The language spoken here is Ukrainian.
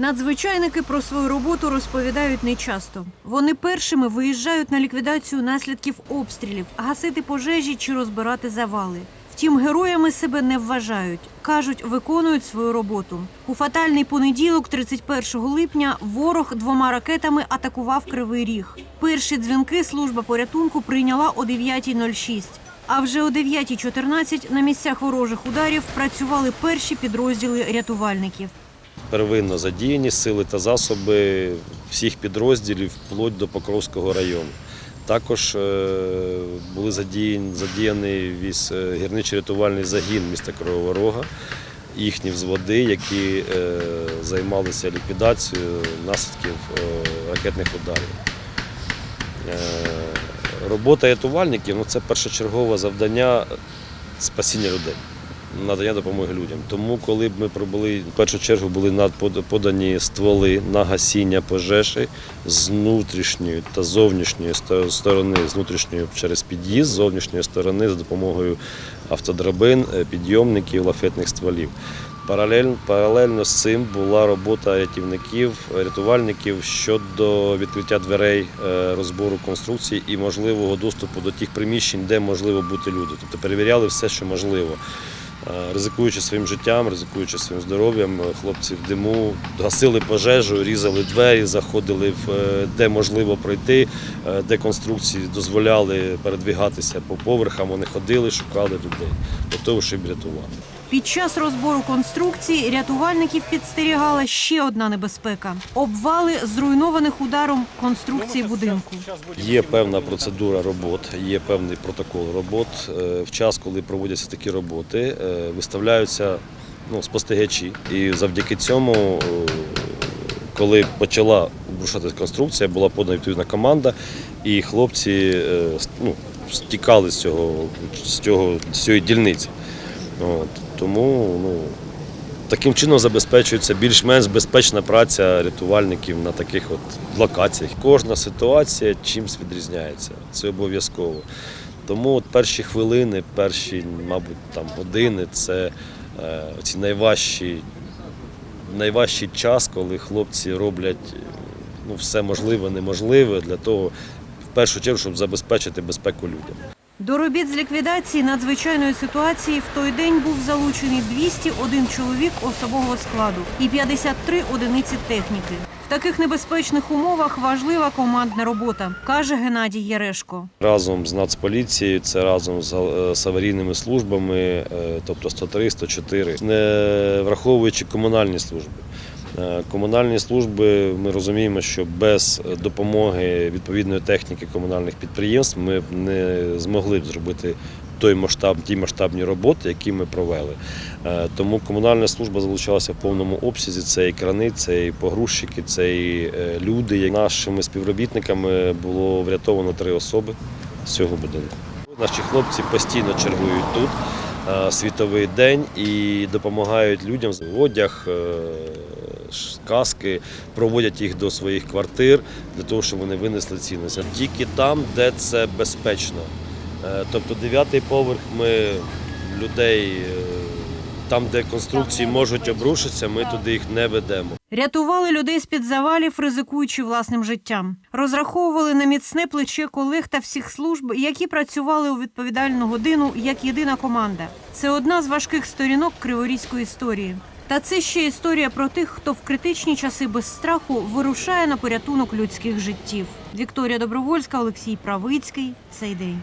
Надзвичайники про свою роботу розповідають нечасто. Вони першими виїжджають на ліквідацію наслідків обстрілів, гасити пожежі чи розбирати завали. Втім, героями себе не вважають. Кажуть, виконують свою роботу. У фатальний понеділок, 31 липня, ворог двома ракетами атакував Кривий Ріг. Перші дзвінки служба порятунку прийняла о 9.06. А вже о 9.14 на місцях ворожих ударів працювали перші підрозділи рятувальників. Первинно задіяні сили та засоби всіх підрозділів вплоть до Покровського району. Також е, були задіяні, задіяний віз е, гірничо-рятувальний загін міста Кривого Рога, їхні взводи, які е, займалися ліквідацією наслідків ракетних ударів. Робота рятувальників ну, це першочергове завдання спасіння людей, надання допомоги людям. Тому, коли б ми пробули, в першу чергу були подані стволи на гасіння пожежі з внутрішньої та зовнішньої сто- сторони, з внутрішньої через під'їзд, з зовнішньої сторони за допомогою автодрабин, е, підйомників, лафетних стволів. Паралельно, паралельно з цим була робота рятівників, рятувальників щодо відкриття дверей, е, розбору конструкцій і можливого доступу до тих приміщень, де можливо бути люди. Тобто перевіряли все, що можливо. Е, Ризикуючи своїм життям, ризикуючи своїм здоров'ям, е, хлопці в диму гасили пожежу, різали двері, заходили в е, де можливо пройти, де конструкції дозволяли передвігатися по поверхам. Вони ходили, шукали людей того, щоб рятувати. Під час розбору конструкцій рятувальників підстерігала ще одна небезпека обвали зруйнованих ударом конструкції будинку. Є певна процедура робот, є певний протокол робот. Е, В час, коли проводяться такі роботи, е, виставляються ну, спостерігачі. І завдяки цьому, е, коли почала обрушатися конструкція, була подана відповідна команда, і хлопці ну, стікали з цього, з цього з цієї дільниці. От. Тому ну, Таким чином забезпечується більш-менш безпечна праця рятувальників на таких от локаціях. Кожна ситуація чимось відрізняється. Це обов'язково. Тому от перші хвилини, перші, мабуть, там години це е, ці найважчі, найважчий час, коли хлопці роблять ну, все можливе, неможливе для того, в першу чергу, щоб забезпечити безпеку людям. До робіт з ліквідації надзвичайної ситуації в той день був залучений 201 чоловік особового складу і 53 одиниці техніки. В таких небезпечних умовах важлива командна робота, каже Геннадій Ярешко. Разом з Нацполіцією, це разом з, е, аварійними службами, е, тобто 103, 104, не враховуючи комунальні служби. Е, Комунальні служби ми розуміємо, що без допомоги відповідної техніки комунальних підприємств ми б не змогли б зробити той масштаб, ті масштабні роботи, які ми провели. Е, Тому комунальна служба залучалася в повному обсязі. Це і крани, це і погрузчики, це і е, люди. Нашими співробітниками було врятовано три особи з цього будинку. Наші хлопці постійно чергують тут світовий день і допомагають людям з одяг, каски, проводять їх до своїх квартир для того, щоб вони винесли цінності. Тільки там, де це безпечно. Е, Тобто дев'ятий поверх ми людей е, там, де конструкції можуть обрушитися, ми туди їх не ведемо. Рятували людей з-під завалів, ризикуючи власним життям. Розраховували на міцне плече колег та всіх служб, які працювали у відповідальну годину як єдина команда. Це одна з важких сторінок криворізької історії. Та це ще історія про тих, хто в критичні часи без страху вирушає на порятунок людських життів. Вікторія Добровольська, Олексій Правицький. Цей день.